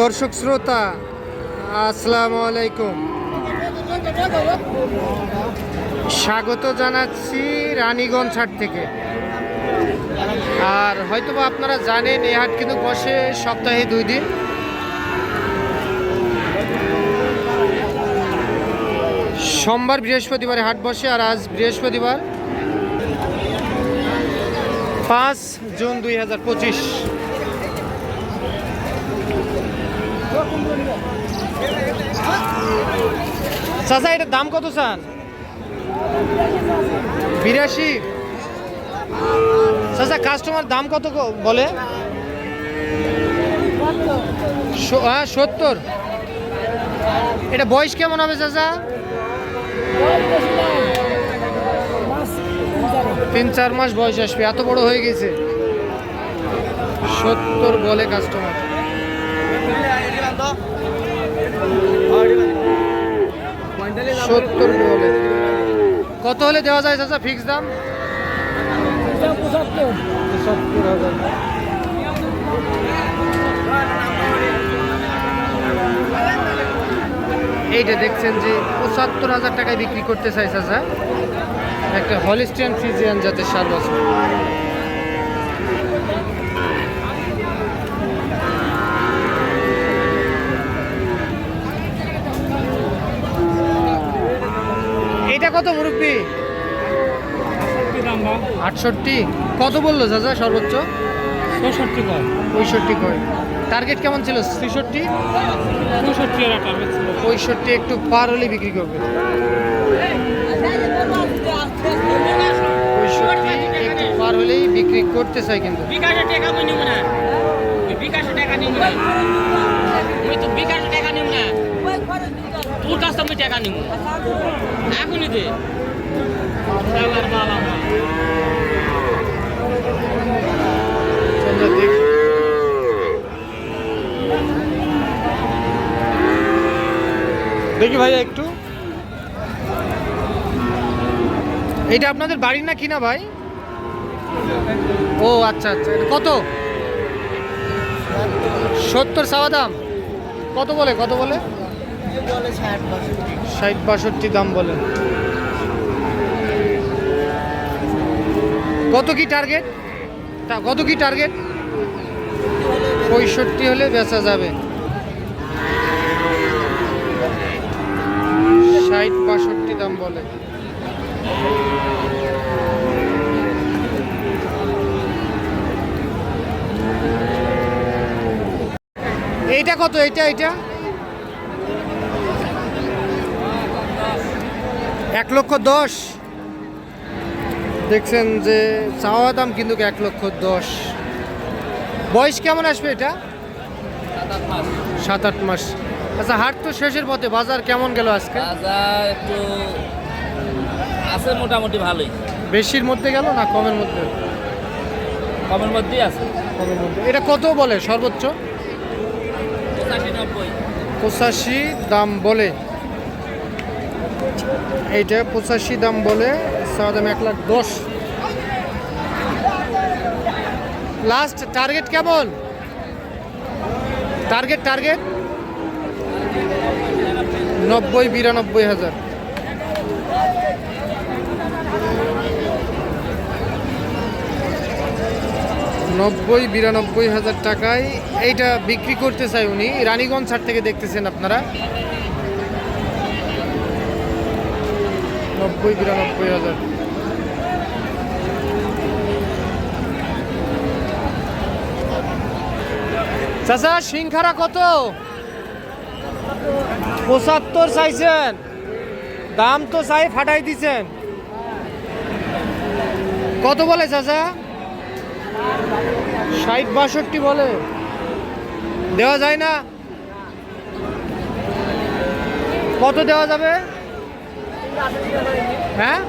দর্শক শ্রোতা, আসসালামু আলাইকুম। স্বাগত জানাচ্ছি রানীগঞ্জ হাট থেকে। আর হয়তোবা আপনারা জানেন, এই হাট কিন্তু বসে সপ্তাহে দুই দিন। সোমবার বৃহস্পতিবারে হাট বসে আর আজ বৃহস্পতিবার পাঁচ জুন দুই হাজার পঁচিশ। চাচা, এটার দাম কত চান? বিরাশি। চাচা কাস্টমার দাম কত বলে? হ্যাঁ সত্তর। এটা বয়স কেমন হবে চাচা? তিন চার মাস বয়স আসবে, এত বড় হয়ে গেছে। সত্তর বলে কাস্টমার সত্তর কত হলে দেওয়া যায় চাচা? ফিক্স দাম? এইটা দেখছেন যে পঁচাত্তর হাজার টাকায় বিক্রি করতে চাই চাচা। একটা হলিস্টিয়ান ফ্রিজিয়ান জাতের সার এটা কত মুরব্বী? আটষট্টি কত বলল চাচা সর্বোচ্চ? চৌষট্টি কয়। পঁয়ষট্টি কয়। টার্গেট কেমন ছিল? ছেষট্টি? পঁয়ষট্টি একটু পার হলে বিক্রি করবে। পঁয়ষট্টি একটু পার হলেই বিক্রি করতে চাই কিন্তু। বিকাশে টাকা নিব না বিকাশে টাকা নিব না থেকে মুই টাকা নিব। এখনই দে। দেখ ভাইয়া একটু। এটা আপনাদের বাড়ি না কিনা ভাই? ও আচ্ছা আচ্ছা। কত? সত্তর সাওয়া দাম। কত বলে কত বলে? ষাট বাষট্টি দাম বলে কত কি টার্গেট কত কি টার্গেট পঁয়ষট্টি হলে বেচা যাবে। ষাট বাষট্টি দাম বলে। এইটা কত? এইটা এইটা? এক লক্ষ দশ। দেখছেন যে চাওয়া দাম কিন্তু এক লক্ষ দশ। বয়স কেমন আসবে এটা? সাত আট মাস। আচ্ছা হাট তো শেষের পথে বাজার কেমন গেল আজকে? বাজার একটু আছে মোটামুটি ভালোই। বেশির মধ্যে গেল না কমের মধ্যে? কমের মধ্যেই আছে। কমের মধ্যে। এটা কত বলে সর্বোচ্চ? পঁচাশি পঁচাশি দাম বলে। এইটা পঁচাশি দাম বলে, চাওয়া দাম এক লাখ দশ। লাস্ট টার্গেট কেমন? টার্গেট টার্গেট নব্বই, বিরানব্বই হাজার। নব্বই, বিরানব্বই হাজার টাকায় এইটা বিক্রি করতে চাই উনি। রানীগঞ্জ হাট থেকে দেখতেছেন আপনারা। নব্বই, বিরানব্বই হাজার। চাচা সিংখারা কত? পঁচাত্তর চাইছেন। দাম তো চাই ফাটাই দিছেন। কত বলে চাচা? ষাট বাষট্টি বলে। দেওয়া যায় না? কত দেওয়া যাবে? হ্যাঁ?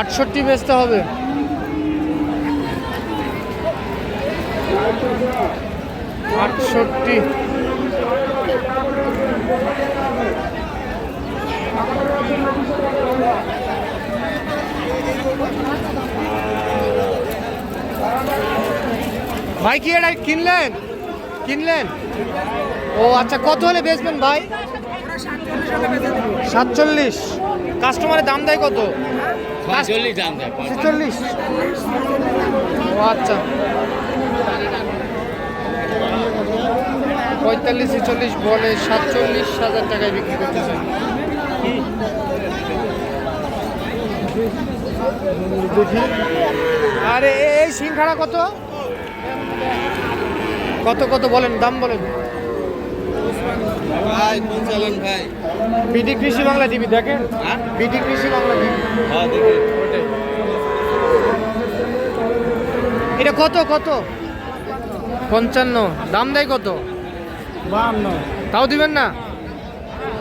আটষট্টি বেচতে হবে। আটষট্টি। ভাই, কি এটা কিনলেন? কিনলেন? ও আচ্ছা কত হলে বেচবেন ভাই? সাতচল্লিশ। কাস্টমারের দাম দেয় কত? চল্লিশ দাম দেয় ছেচল্লিশ। ও আচ্ছা। পঁয়তাল্লিশ ছেচল্লিশ বলে সাতচল্লিশ হাজার টাকায় বিক্রি করতেছে। দেখি আরে এই সিংখাড়া কত? কত কত বলেন দাম বলেন। ভাই কোন চালান ভাই? বিডি কৃষি বাংলা টিভি দেখেন। হ্যাঁ? কৃষি বাংলা টিভি। হ্যাঁ দেখি। এটা কত কত? পঞ্চান্ন। দাম দেয় কত? বাহান্ন। তাও দিবেন না?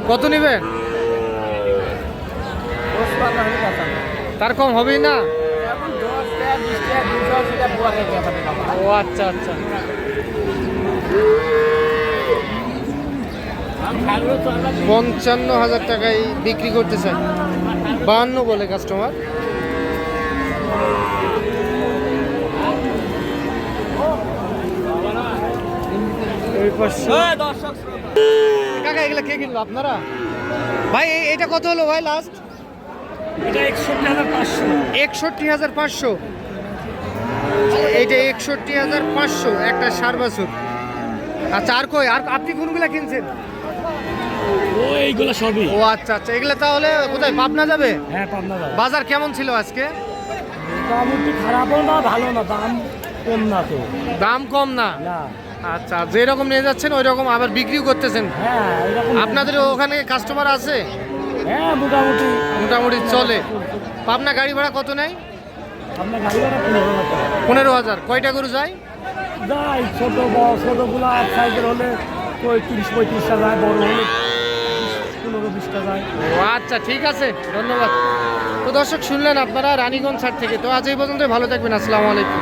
কত নেবেন। তার কম হবেই না? ও আচ্ছা আচ্ছা। পঞ্চান্ন হাজার টাকায় বিক্রি করতে চাই বাহান্ন বলে কাস্টমার কাকা এগুলো কে কিনলো? আপনারা? ভাই এটা কত হলো ভাই লাস্ট এটা একষট্টি হাজার পাঁচশো। একষট্টি হাজার পাঁচশো। এইটা একষট্টি হাজার পাঁচশো একটা সার বাছুর আচ্ছা আর কই? আর আপনি কোনগুলা কিনছেন? এইগুলো সবই। ও আচ্ছা আচ্ছা এগুলো তাহলে কোথায় পাবনা যাবে? হ্যাঁ পাবনা দাদা বাজার কেমন ছিল আজকে? মোটামুটি খারাপও না ভালো না দাম কম না তো। দাম কম না? আচ্ছা যেরকম নিয়ে যাচ্ছেন ওই রকম আবার বিক্রিও করতেছেন? হ্যাঁ আপনাদের ওখানে কাস্টমার আছে? হ্যাঁ মোটামুটি। মোটামুটি চলে। পাবনা গাড়ি ভাড়া কত নেয়? আপনার গাড়ি ভাড়া পনেরো হাজার। কয়টা গরু যায়? ছোটো বড় ছোটোগুলো এক সাইজের হলে তিরিশ পঁয়ত্রিশটা যায় বড় হলে পনেরো বিশটা যায় আচ্ছা ঠিক আছে, ধন্যবাদ। তো দর্শক, শুনলেন আপনারা রানীগঞ্জ ছাড় থেকে। তো আজ এই পর্যন্ত ভালো থাকবেন, আসসালামু আলাইকুম।